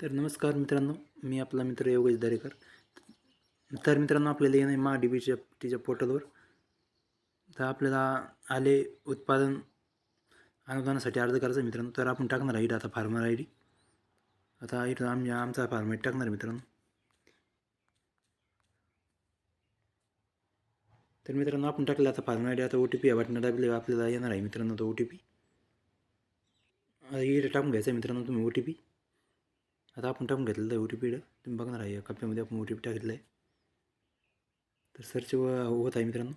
तर नमस्कार मित्रांनो मी आपला मित्र योगेश दरेकर. तर मित्रांनो आपल्याला येणं आहे मा डी बीच्या तिच्या पोर्टलवर. तर आपल्याला आले उत्पादन अनुदानासाठी अर्ज करायचा मित्रांनो. तर आपण टाकणार आहे आता फार्मर आय डी. आता इथं आम्ही आमचा फार्मर आय डी टाकणार मित्रांनो. तर मित्रांनो आपण टाकलं आता फार्मर आय डी. आता ओ टी पी या बटन टाकले आपल्याला येणार आहे मित्रांनो तो ओ टी पी इथं टाकून घ्यायचा आहे मित्रांनो तुम्ही ओ टी पी आता आपण टाकून घेतलेलं आहे ओ टी पी तुम्ही बघणार आहे या कप्प्यामध्ये आपण ओ टी पी टाकलेलं आहे. तर सर्च व होत आहे मित्रांनो.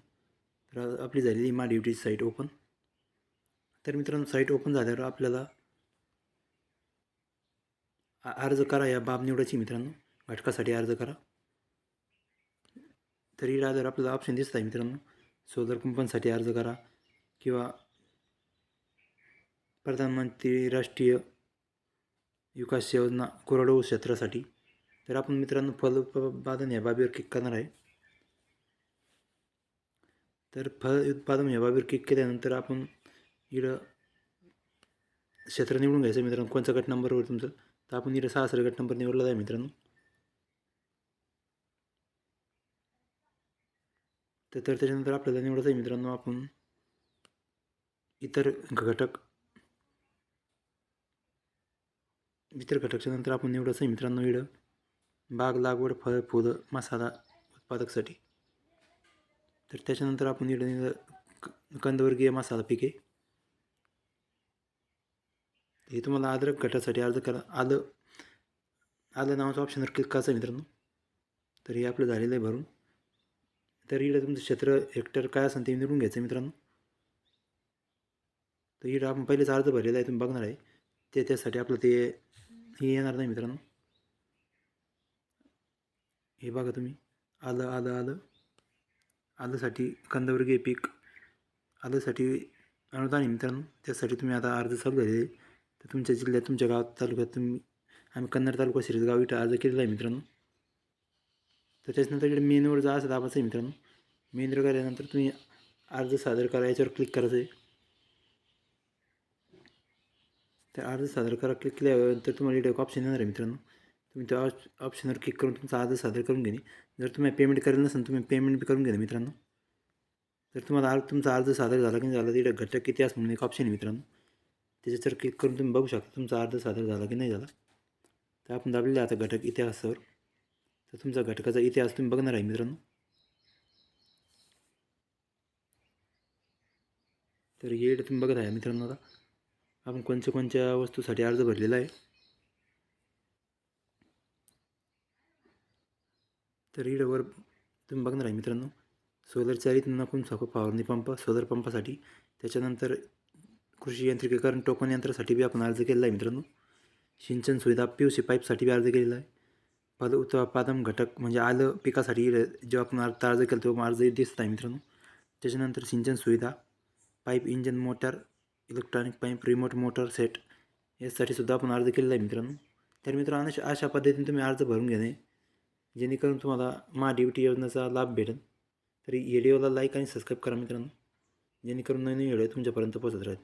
तर आपली झालेली मा ड्युटीची साईट ओपन. तर मित्रांनो साईट ओपन झाल्यावर आपल्याला आ- अर्ज करा या बाब निवडायची मित्रांनो. घटकासाठी अर्ज करा. तरी जर आपल्याला ऑप्शन दिसत आहे मित्रांनो. सोलर कुंपनसाठी अर्ज करा किंवा प्रधानमंत्री राष्ट्रीय विकास योजना कोरडवाहू क्षेत्रासाठी. तर आपण मित्रांनो फलोत्पादन या बाबीवर क्लिक करणार आहे. तर फल उत्पादन या बाबीवर क्लिक केल्यानंतर आपण इकडं क्षेत्र निवडून घ्यायचं मित्रांनो. कोणचा गट नंबरवर तुमचं? तर आपण इकडं सहासर गट नंबर निवडला आहे मित्रांनो. तर तर त्याच्यानंतर आपल्याला निवडायचं आहे मित्रांनो आपण इतर घटक मित्र घटकच्या नंतर आपण निवडायचं आहे. मित्रांनो इकडं बाग लागवड फळ फुलं मसाला उत्पादकसाठी. तर त्याच्यानंतर आपण इकडं क- कंदवर्गीय मसाला पिके. हे तुम्हाला अद्रक गटासाठी अर्ज करा. आलं आलं नावाचं ऑप्शनवर क्लिक करायचं आहे मित्रांनो. तर हे आपलं झालेलं आहे भरून. तर इकडं तुमचं क्षेत्र हेक्टर काय असेल ते निवडून घ्यायचं आहे मित्रांनो. तर इड आपण पहिलेच अर्ज भरलेला आहे तुम्ही बघणार आहे. ते त्यासाठी आपलं ते हे येणार नाही मित्रांनो. हे बघा तुम्ही. आलं आलं आलं. आलंसाठी कंदवर्गीय पीक. आलंसाठी अनुदान आहे मित्रांनो. त्यासाठी तुम्ही आता अर्ज चालू झालेले तर तुमच्या जिल्ह्यात तुमच्या गावात तालुक्यात तुम्ही आम्ही कन्नड तालुका शिरसगाव इथं अर्ज केलेला आहे मित्रांनो. तर त्याच्यानंतर इकडे मेनवर जा असं दाबायचं आहे मित्रांनो. मेनवर गेल्यानंतर तुम्ही अर्ज सादर करा याच्यावर क्लिक करायचं आहे. तर अर्ज सादर करा. क्लिक केल्यानंतर तुम्हाला इडक एक ऑप्शन येणार आहे मित्रांनो. तुम्ही त्या ऑप्शनवर क्लिक करून तुमचा अर्ज सादर करून घेणे. जर तुम्ही पेमेंट करेल नसेल तुम्ही पेमेंट बी करून घ्या मित्रांनो. जर तुम्हाला अर्ज तुमचा अर्ज सादर झाला की नाही झाला इडक घटक इतिहास म्हणून एक ऑप्शन आहे मित्रांनो. त्याच्यावर क्लिक करून तुम्ही बघू शकता तुमचा अर्ज सादर झाला की नाही झाला. तर आपण दाबलेला आता घटक इतिहासावर. तर तुमचा घटकाचा इतिहास तुम्ही बघणार आहे मित्रांनो. तर हे तुम्ही बघत आहे मित्रांनो आता. आपण कोणत्या कोणत्या वस्तूसाठी अर्ज भरलेला आहे? तर इडवर तुम्ही बघणार आहे मित्रांनो सोलर चालित नकून साखो फवारणी पंप सोलर पंपासाठी. त्याच्यानंतर कृषी यांत्रिकीकरण टोकन यंत्रासाठी बी आपण अर्ज केलेला आहे मित्रांनो. सिंचन सुविधा पी यू सी पाईपसाठी बी अर्ज केलेला आहे. पद उत्पादन घटक म्हणजे आलं पिकासाठी जेव्हा आपण अर्ज अर्ज केला तेव्हा अर्ज दिसत आहे मित्रांनो. त्याच्यानंतर सिंचन सुविधा pipe engine motor electronic pipe remote motor set यासाठी सुद्धा आपण अर्ज केलेला आहे मित्रांनो. तर मित्रांनो अशा अशा पद्धतीने तुम्ही अर्ज भरून घेणे जेणेकरून तुम्हाला मा डी टी योजनेचा लाभ भेटेल. तरी व्हिडिओला लाईक आणि सबस्क्राईब करा मित्रांनो जेणेकरून नवीन व्हिडिओ तुमच्यापर्यंत पोहोचत राहील.